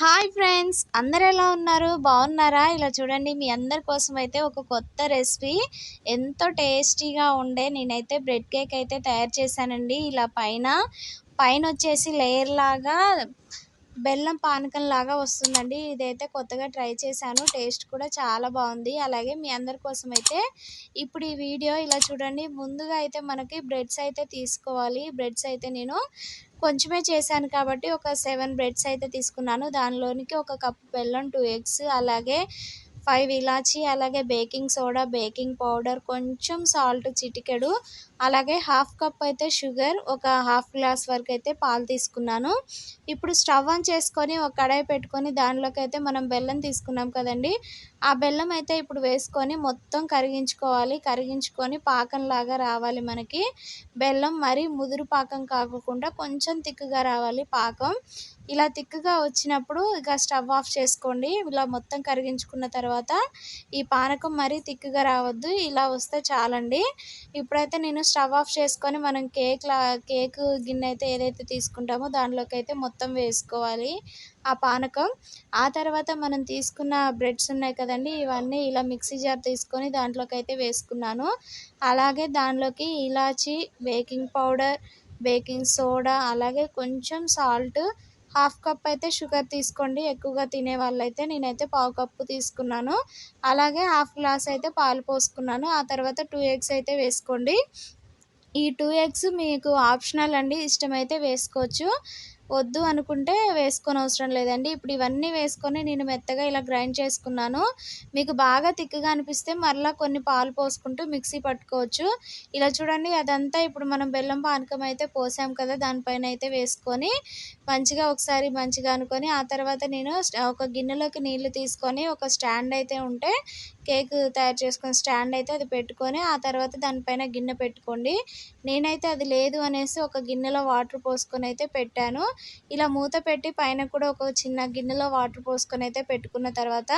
Hi friends అందరు ఎలా ఉన్నారు? బాగున్నారా? ఇలా చూడండి మీ అందరి కోసం అయితే ఒక కొత్త రెసిపీ. ఎంతో టేస్టీగా ఉండే నేనైతే బ్రెడ్ కేక్ అయితే తయారు చేశానండి. ఇలా పైన పైన వచ్చేసి లేయర్ లాగా బెల్లం పానకం లాగా వస్తుందండి. ఇదైతే కొత్తగా ట్రై చేశాను. టేస్ట్ కూడా చాలా బాగుంది. అలాగే మీ అందరి కోసం అయితే ఇప్పుడు ఈ వీడియో ఇలా చూడండి. ముందుగా అయితే మనకి బ్రెడ్స్ అయితే తీసుకోవాలి. బ్రెడ్స్ అయితే నేను కొంచెమే చేశాను కాబట్టి ఒక సెవెన్ బ్రెడ్స్ అయితే తీసుకున్నాను. దానిలోనికి ఒక కప్పు బెల్లం టూ ఎగ్స్ అలాగే ఫైవ్ ఇలాచి అలాగే బేకింగ్ సోడా బేకింగ్ పౌడర్ కొంచెం సాల్ట్ చిటికెడు అలాగే హాఫ్ కప్ అయితే షుగర్ ఒక హాఫ్ గ్లాస్ వరకు అయితే పాలు తీసుకున్నాను. ఇప్పుడు స్టవ్ ఆన్ చేసుకొని ఒక కడాయి పెట్టుకొని దానిలోకి అయితే మనం బెల్లం తీసుకున్నాం కదండి. ఆ బెల్లం అయితే ఇప్పుడు వేసుకొని మొత్తం కరిగించుకోవాలి. కరిగించుకొని పాకంలాగా రావాలి మనకి. బెల్లం మరి ముదురు పాకం కాకుండా కొంచెం తిక్కుగా రావాలి పాకం. ఇలా తిక్కుగా వచ్చినప్పుడు ఇక స్టవ్ ఆఫ్ చేసుకోండి. ఇలా మొత్తం కరిగించుకున్న తర్వాత ఈ పానకం మరీ తిక్కుగా రావద్దు. ఇలా వస్తే చాలండి. ఇప్పుడైతే నేను స్టవ్ ఆఫ్ చేసుకొని మనం కేక్ కేక్ గిన్నె అయితే ఏదైతే తీసుకుంటామో దానిలోకి అయితే మొత్తం వేసుకోవాలి ఆ పానకం. ఆ తర్వాత మనం తీసుకున్న బ్రెడ్స్ ఉన్నాయి కదండి ఇవన్నీ ఇలా మిక్సీ జార్ తీసుకొని దాంట్లోకి అయితే వేసుకున్నాను. అలాగే దానిలోకి ఇలాచి బేకింగ్ పౌడర్ బేకింగ్ సోడా అలాగే కొంచెం సాల్ట్ హాఫ్ కప్ అయితే షుగర్ తీసుకోండి. ఎక్కువగా తినే వాళ్ళైతే నేనైతే పావు కప్పు తీసుకున్నాను. అలాగే హాఫ్ గ్లాస్ అయితే పాలు పోసుకున్నాను. ఆ తర్వాత టూ ఎగ్స్ అయితే వేసుకోండి. ఈ టూ ఎగ్స్ మీకు ఆప్షనల్ అండి. ఇష్టమైతే వేసుకోవచ్చు. వద్దు అనుకుంటే వేసుకొని అవసరం లేదండి. ఇప్పుడు ఇవన్నీ వేసుకొని నేను మెత్తగా ఇలా గ్రైండ్ చేసుకున్నాను. మీకు బాగా తిక్కగా అనిపిస్తే మరలా కొన్ని పాలు పోసుకుంటూ మిక్సీ పట్టుకోవచ్చు. ఇలా చూడండి అదంతా ఇప్పుడు మనం బెల్లం పానకం అయితే పోసాం కదా దానిపైన అయితే వేసుకొని మంచిగా ఒకసారి మంచిగా అనుకొని ఆ తర్వాత నేను ఒక గిన్నెలోకి నీళ్ళు తీసుకొని ఒక స్టాండ్ అయితే ఉంటే కేక్ తయారు చేసుకున్న స్టాండ్ అయితే అది పెట్టుకొని ఆ తర్వాత దానిపైన గిన్నె పెట్టుకోండి. నేనైతే అది లేదు అనేసి ఒక గిన్నెలో వాటర్ పోసుకొని అయితే పెట్టాను. ఇలా మూత పెట్టి పైన కూడా ఒక చిన్న గిన్నెలో వాటర్ పోసుకొని అయితే పెట్టుకున్న తర్వాత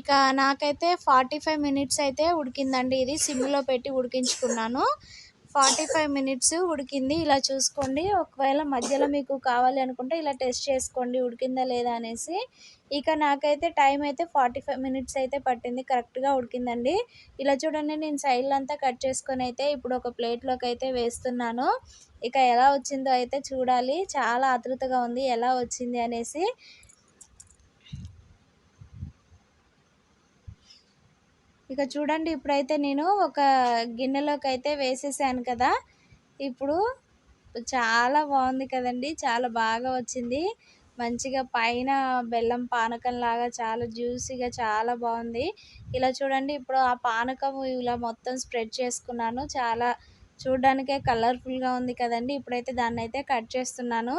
ఇక నాకైతే ఫార్టీ ఫైవ్ మినిట్స్ అయితే ఉడికిందండి. ఇది సిమ్లో పెట్టి ఉడికించుకున్నాను. ఫార్టీ ఫైవ్ మినిట్స్ ఉడికింది. ఇలా చూసుకోండి. ఒకవేళ మధ్యలో మీకు కావాలి అనుకుంటే ఇలా టెస్ట్ చేసుకోండి. ఉడికిందా లేదా అనేసి. ఇక నాకైతే టైం అయితే ఫార్టీ ఫైవ్ మినిట్స్ అయితే పట్టింది. కరెక్ట్గా ఉడికిందండి. ఇలా చూడండి. నేను సైడ్లు అంతా కట్ చేసుకొని అయితే ఇప్పుడు ఒక ప్లేట్లోకి అయితే వేస్తున్నాను. ఇక ఎలా వచ్చిందో అయితే చూడాలి. చాలా ఆతృతగా ఉంది. ఎలా వచ్చింది అనేసి. ఇక చూడండి ఇప్పుడైతే నేను ఒక గిన్నెలోకి అయితే వేసేసాను కదా. ఇప్పుడు చాలా బాగుంది కదండి చాలా బాగా వచ్చింది. మంచిగా పైన బెల్లం పానకం లాగా చాలా జ్యూసీగా చాలా బాగుంది. ఇలా చూడండి ఇప్పుడు ఆ పానకం ఇలా మొత్తం స్ప్రెడ్ చేసుకున్నాను. చాలా చూడడానికే కలర్ఫుల్గా ఉంది కదండి. ఇప్పుడైతే దాన్ని అయితే కట్ చేస్తున్నాను.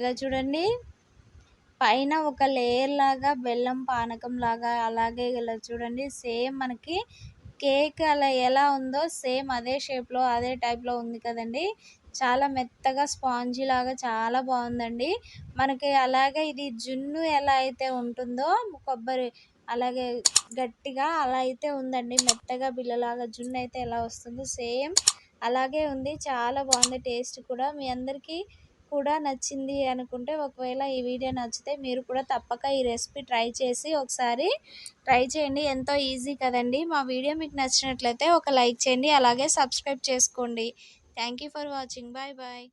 ఇలా చూడండి. పైన ఒక లేయర్ లాగా బెల్లం పానకం లాగా అలాగే ఇలా చూడండి. సేమ్ మనకి కేక్ అలా ఎలా ఉందో సేమ్ అదే షేప్లో అదే టైప్లో ఉంది కదండి. చాలా మెత్తగా స్పాంజీ లాగా చాలా బాగుందండి. మనకి అలాగే ఇది జున్ను ఎలా అయితే ఉంటుందో కొబ్బరి అలాగే గట్టిగా అలా అయితే ఉందండి. మెత్తగా బిల్లలాగా జున్ను అయితే ఎలా వస్తుందో సేమ్ అలాగే ఉంది. చాలా బాగుంది టేస్ట్ కూడా. మీ అందరికీ కూడా నచ్చింది అనుకుంటే ఒకవేళ ఈ వీడియో నచ్చితే మీరు కూడా తప్పక ఈ రెసిపీ ట్రై చేసి ఒకసారి ట్రై చేయండి. ఎంతో ఈజీ కదండి. మా వీడియో మీకు నచ్చినట్లయితే ఒక లైక్ చేయండి. అలాగే సబ్స్క్రైబ్ చేసుకోండి. Thank for watching. Bye bye.